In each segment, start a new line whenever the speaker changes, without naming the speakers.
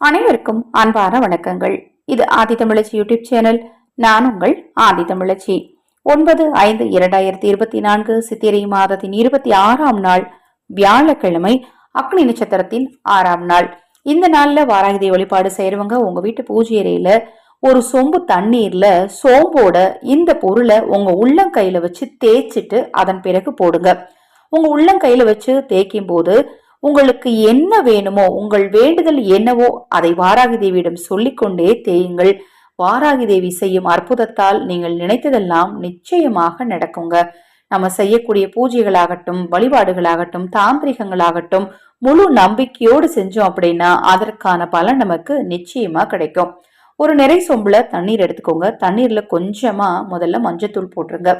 அனைவருக்கும் அன்பான வணக்கங்கள். இது ஆதி தமிழச்சி யூடியூப் சேனல். நான் உங்கள் ஆதி தமிழச்சி. ஒன்பது ஐந்து இரண்டாயிரத்தி இருபத்தி நான்கு சித்திரை மாதத்தின் இருபத்தி ஆறாம் நாள் வியாழக்கிழமை அக்னி நட்சத்திரத்தின் ஆறாம் நாள். இந்த நாள்ல வாராகிதை வழிபாடு செய்யறவங்க உங்க வீட்டு பூஜை அறையில ஒரு சொம்பு தண்ணீர்ல சோம்போட இந்த பொருளை உங்க உள்ளங்கையில வச்சு தேய்ச்சிட்டு அதன் பிறகு போடுங்க. உங்க உள்ளங்கையில வச்சு தேய்க்கும் போது உங்களுக்கு என்ன வேணுமோ உங்கள் வேண்டுதல் என்னவோ அதை வாராகி தேவியிடம் சொல்லிக்கொண்டே தேயுங்கள். வாராகி தேவி செய்யும் அற்புதத்தால் நீங்கள் நினைத்ததெல்லாம் நிச்சயமாக நடக்குங்க. நம்ம செய்யக்கூடிய பூஜைகளாகட்டும் வழிபாடுகளாகட்டும் தாந்திரிகங்களாகட்டும் முழு நம்பிக்கையோடு செஞ்சோம் அப்படின்னா அதற்கான பலன் நமக்கு நிச்சயமா கிடைக்கும். ஒரு நிறை சொம்புல தண்ணீர் எடுத்துக்கோங்க. தண்ணீர்ல கொஞ்சமா முதல்ல மஞ்சத்தூள் போட்டுருங்க.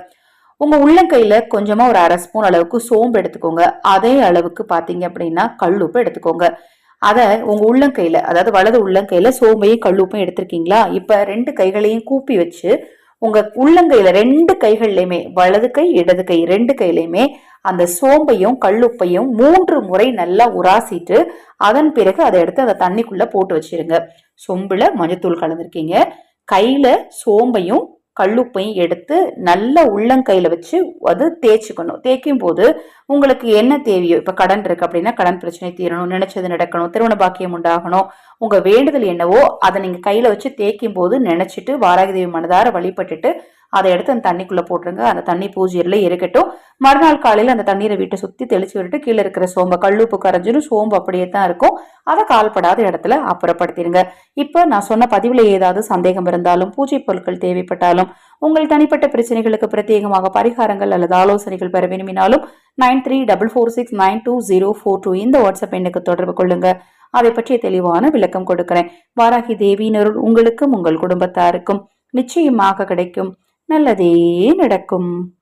உங்க உள்ளங்கையில கொஞ்சமா ஒரு அரை ஸ்பூன் அளவுக்கு சோம்பு எடுத்துக்கோங்க. அதே அளவுக்கு பாத்தீங்க அப்படின்னா கல்லுப்பு எடுத்துக்கோங்க. அதை உங்க உள்ளங்கையில அதாவது வலது உள்ளங்கையில சோம்பையும் கல்லுப்பையும் எடுத்திருக்கீங்களா? இப்ப ரெண்டு கைகளையும் கூப்பி வச்சு உங்க உள்ளங்கையில ரெண்டு கைகள்லையுமே வலது கை இடது கை ரெண்டு கையிலையுமே அந்த சோம்பையும் கல்லுப்பையும் மூன்று முறை நல்லா உராசிட்டு அதன் பிறகு அதை எடுத்து அதை தண்ணிக்குள்ள போட்டு வச்சிருங்க. சொம்புல மஞ்சத்தூள் கலந்துருக்கீங்க. கையில சோம்பையும் கல்லுப்பையும் எடுத்து நல்ல உள்ளங்கையில் வச்சு அது தேய்ச்சிக்கணும். தேய்க்கும் போது உங்களுக்கு என்ன தேவையோ இப்போ கடன் இருக்குது அப்படின்னா கடன் பிரச்சனை தீரணும் நினைச்சது நடக்கணும் திருமண பாக்கியம் உண்டாகணும் உங்கள் வேண்டுதல் என்னவோ அதை நீங்கள் கையில் வச்சு தேய்க்கும் போது நினச்சிட்டு வாராகிதேவி மனதார வழிபட்டுட்டு அதை எடுத்து அந்த தண்ணிக்குள்ளே போட்டுருங்க. அந்த தண்ணி பூஜையில் இருக்கட்டும். மறுநாள் காலையில் அந்த தண்ணீரை வீட்டை சுற்றி தெளிச்சு விட்டுட்டு கீழே இருக்கிற சோம்பை கல்லுப்பு கரைஞ்சிடும் சோம்பு அப்படியே தான் இருக்கும். அதை கால்படாத இடத்துல அப்புறப்படுத்திடுங்க இப்போ நான் சொன்ன பதிவில் ஏதாவது சந்தேகம் இருந்தாலும் பூஜை பொருட்கள் தேவைப்பட்டாலும் உங்கள் தனிப்பட்ட பிரச்சனைகளுக்கு பிரத்யேகமாக பரிகாரங்கள் அல்லது ஆலோசனைகள் பெற விரும்பினாலும் nine three double four six nine two zero four two இந்த வாட்ஸ்அப் எண்ணுக்கு தொடர்பு கொள்ளுங்க. அதை பற்றிய தெளிவான விளக்கம் கொடுக்கிறேன். வாராகி தேவியினருள் உங்களுக்கும் உங்கள் குடும்பத்தாருக்கும் நிச்சயமாக கிடைக்கும். நல்லதே நடக்கும்.